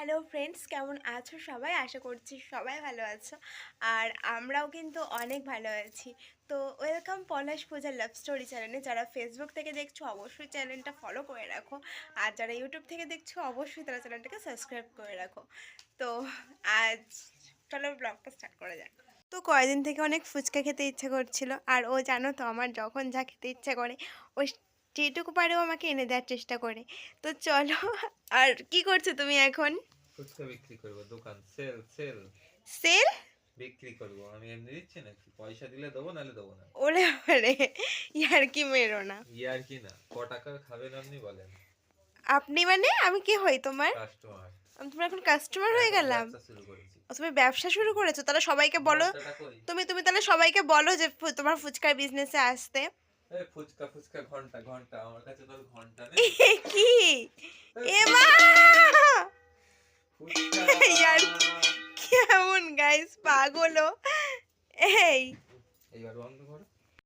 Hello friends কেমন আছো সবাই? আশা করছি সবাই ভালো আছো। আর আমরাও কিন্তু অনেক ভালো আছি। তো ওয়েলকাম পলাশ পূজার লাভ স্টোরি চ্যানেলে যারা ফেসবুক থেকে দেখছ, অবশ্যই চ্যানেলটা ফলো করে রাখো। আর যারা ইউটিউব থেকে দেখছ, অবশ্যই তারা চ্যানেলটাকে সাবস্ক্রাইব করে রাখো। তো আজ চলো ব্লগটা স্টার্ট করা যাক। তো কয়দিন থেকে অনেক ফুচকা খেতে ইচ্ছে করছিল। আর ও জানো তো, আমার যখন যা খেতে ইচ্ছে করে ও যেটুকু পারেও আমাকে এনে দেওয়ার চেষ্টা করে। তো চলো আর কি করছ তুমি এখন? ফুচকা বিক্রি করব দোকান সেল সেল। সেল? বিক্রি করব আমি এমনি দিচ্ছি নাকি? পয়সা দিলে দেবো নাহলে দেবো না। ওরে ওরে ইয়ার কি মেরো না। ইয়ার কি না? ক টাকা খাবেন আপনি বলেন। আপনি মানে? আমি কি হই তোমার? কাস্টমার। আমি তোমার এখন কাস্টমার হয়ে গেলাম। তুমি ব্যবসা শুরু করেছ? তাহলে সবাইকে বলো। তুমি তুমি তাহলে সবাইকে বলো যে তোমার ফুচকার বিজনেসে আসতে। ফুচকা ফুচকা ঘণ্টা ঘণ্টা আমার কাছে তো ঘণ্টা নেই। কি? এ মা! ইয়ার কেমন গাইস পাগল এই। এইবার বন্ধ করো।